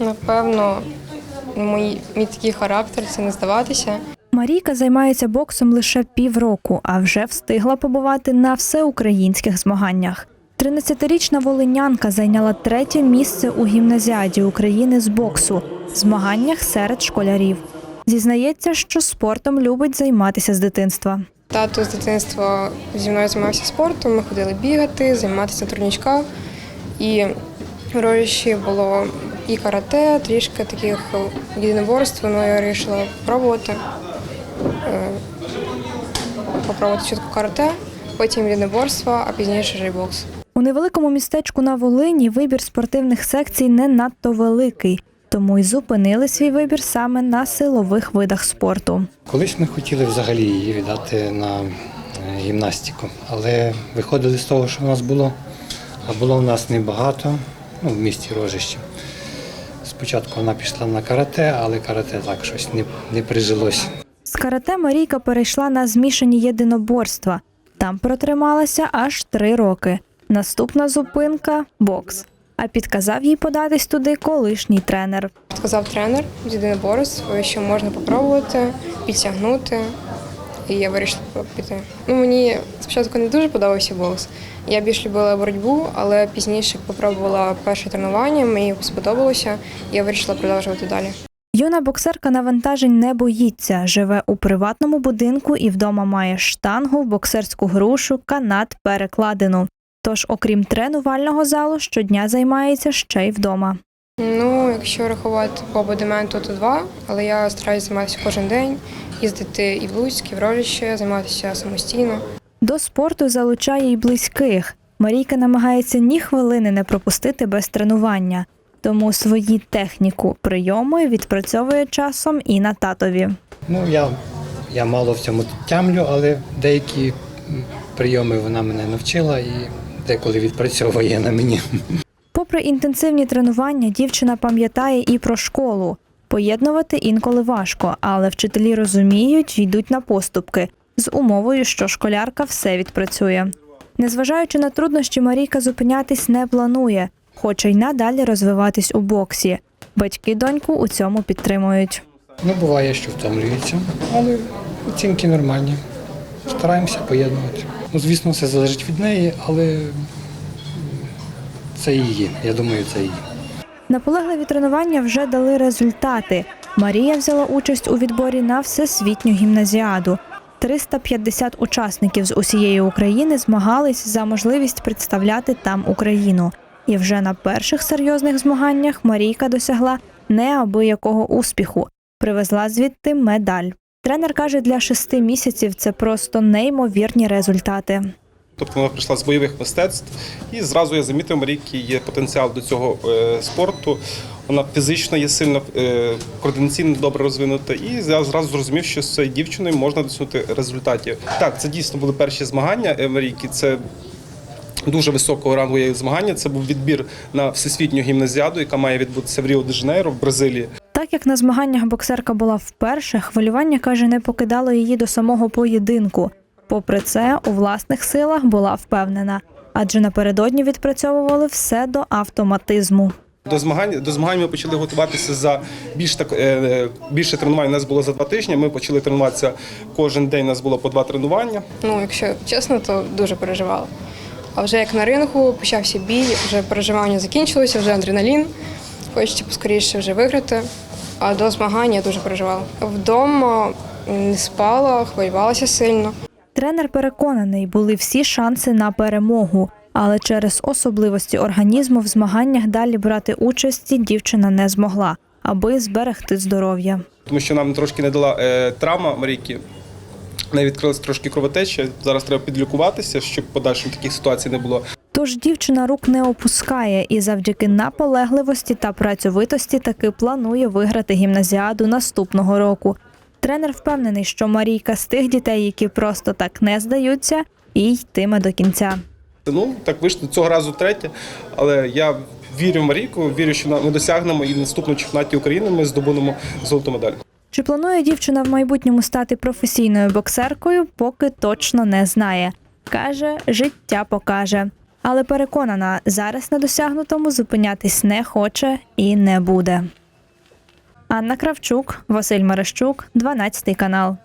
Напевно, мій, мій такий характер це не здаватися. Марійка займається боксом лише півроку, а вже встигла побувати на всеукраїнських змаганнях. 13-річна волинянка зайняла третє місце у гімназіаді України з боксу змаганнях серед школярів. Зізнається, що спортом любить займатися з дитинства. Тато з дитинства зі мною займався спортом. Ми ходили бігати, займатися на турнічках. І в було і карате, трішки таких єдиноборств. Ну, я вирішила пробувати. Е, Попробувати спочатку карате, потім єдиноборство, а пізніше вже й бокс. У невеликому містечку на Волині вибір спортивних секцій не надто великий, тому й зупинили свій вибір саме на силових видах спорту. Колись ми хотіли взагалі її віддати на е, гімнастику, але виходили з того, що в нас було, а було в нас небагато, ну, в місті Рожище. Спочатку вона пішла на карате, але карате так щось не, не прижилось. З карате Марійка перейшла на змішані єдиноборства. Там протрималася аж три роки. Наступна зупинка бокс. А підказав їй податись туди колишній тренер. Сказав тренер з єдиноборств, що можна попробувати, підтягнути. І я вирішила піти. Ну, мені спочатку не дуже подобався бокс. Я більш любила боротьбу, але пізніше попробувала перше тренування, мені сподобалося, і я вирішила продовжувати далі. Юна боксерка навантажень не боїться, живе у приватному будинку і вдома має штангу, боксерську грушу, канат, перекладину. Тож, окрім тренувального залу, щодня займається ще й вдома. Ну, якщо рахувати по абонементу, то два, але я стараюся займатися кожен день, їздити і в Луцьк, і в Рожище, займатися самостійно. До спорту залучає й близьких. Марійка намагається ні хвилини не пропустити без тренування, тому свої техніку прийоми відпрацьовує часом і на татові. Ну, я, я мало в цьому тямлю, але деякі прийоми вона мене навчила і деколи відпрацьовує на мені. Попри інтенсивні тренування, дівчина пам'ятає і про школу. Поєднувати інколи важко, але вчителі розуміють, йдуть на поступки з умовою, що школярка все відпрацює. Незважаючи на труднощі, Марійка зупинятись не планує, хоче й надалі розвиватись у боксі. Батьки доньку у цьому підтримують. Ну, буває, що втомлюється, але оцінки нормальні. Стараємося поєднувати. Ну, звісно, все залежить від неї, але це її. Я думаю, це її. Наполегливі тренування вже дали результати. Марія взяла участь у відборі на всесвітню гімназіаду. 350 учасників з усієї України змагались за можливість представляти там Україну. І вже на перших серйозних змаганнях Марійка досягла неабиякого успіху. Привезла звідти медаль. Тренер каже, для шести місяців це просто неймовірні результати. Тобто вона прийшла з бойових мистецтв, і зразу я замітив, Марійки є потенціал до цього е, спорту. Вона фізично є сильно е, координаційно добре розвинута, і я зразу зрозумів, що з цією дівчиною можна досягнути результатів. Так, це дійсно були перші змагання е, Марійки. Це дуже високого рангу є змагання. Це був відбір на всесвітню гімназіаду, яка має відбутися в Ріо де Жанейро в Бразилії. Так як на змаганнях боксерка була вперше, хвилювання каже, не покидало її до самого поєдинку. Попри це, у власних силах була впевнена, адже напередодні відпрацьовували все до автоматизму. До змагань до змагань ми почали готуватися за більш так е, більше тренувань. У нас було за два тижні. Ми почали тренуватися кожен день. У нас було по два тренування. Ну, якщо чесно, то дуже переживала. А вже як на рингу почався бій, вже переживання закінчилося, вже адреналін. Хочеться поскоріше вже виграти. А до змагань я дуже переживала. Вдома не спала, хвилювалася сильно. Тренер переконаний, були всі шанси на перемогу, але через особливості організму в змаганнях далі брати участі дівчина не змогла, аби зберегти здоров'я. тому що нам трошки не дала е, травма Марійки. В неї відкрилась трошки кровотеча. Зараз треба підлікуватися, щоб подальшим таких ситуацій не було. Тож дівчина рук не опускає і завдяки наполегливості та працьовитості таки планує виграти гімназіаду наступного року. Тренер впевнений, що Марійка з тих дітей, які просто так не здаються, і йтиме до кінця. Ну так вийшло цього разу третє, але я вірю в Марійку, вірю, що ми досягнемо і в наступному чемпіонаті України ми здобудемо золоту медаль. Чи планує дівчина в майбутньому стати професійною боксеркою, поки точно не знає. Каже, життя покаже. Але переконана, зараз на досягнутому зупинятись не хоче і не буде. Анна Кравчук, Василь Мерещук, 12 канал.